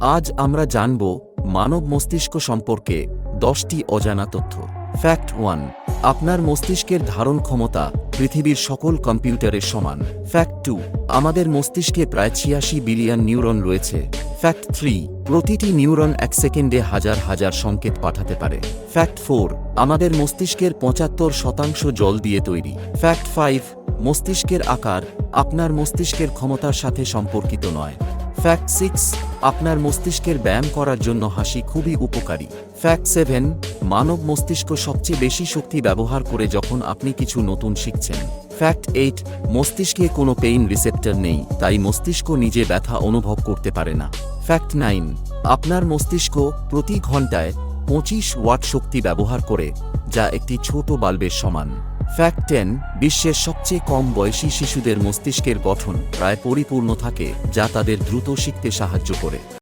আজ আমরা জানব মানব মস্তিষ্ক সম্পর্কে দশটি অজানা তথ্য। ফ্যাক্ট ওয়ান আপনার মস্তিষ্কের ধারণ ক্ষমতা পৃথিবীর সকল কম্পিউটারের সমান। ফ্যাক্ট টু আমাদের মস্তিষ্কে প্রায় ছিয়াশি বিলিয়ন নিউরন রয়েছে। ফ্যাক্ট থ্রি প্রতিটি নিউরন এক সেকেন্ডে হাজার হাজার সংকেত পাঠাতে পারে। ফ্যাক্ট ফোর আমাদের মস্তিষ্কের পঁচাত্তর শতাংশ জল দিয়ে তৈরি। ফ্যাক্ট ফাইভ মস্তিষ্কের আকার আপনার মস্তিষ্কের ক্ষমতার সাথে সম্পর্কিত নয়। ফ্যাক্ট সিক্স আপনার মস্তিষ্কের ব্যায়াম করার জন্য হাসি খুবই উপকারী। ফ্যাক্ট সেভেন মানব মস্তিষ্ক সবচেয়ে বেশি শক্তি ব্যবহার করে যখন আপনি কিছু নতুন শিখছেন। ফ্যাক্ট এইট মস্তিষ্কে কোনো পেইন রিসেপ্টর নেই, তাই মস্তিষ্ক নিজে ব্যথা অনুভব করতে পারে না। ফ্যাক্ট নাইন আপনার মস্তিষ্ক প্রতি ঘন্টায় পঁচিশ ওয়াট শক্তি ব্যবহার করে, যা একটি ছোট বাল্বের সমান। ফ্যাক্ট টেন, বিশ্বের সবচেয়ে কম বয়সী শিশুদের মস্তিষ্কের গঠন প্রায় পরিপূর্ণ থাকে, যা তাদের দ্রুত শিখতে সাহায্য করে।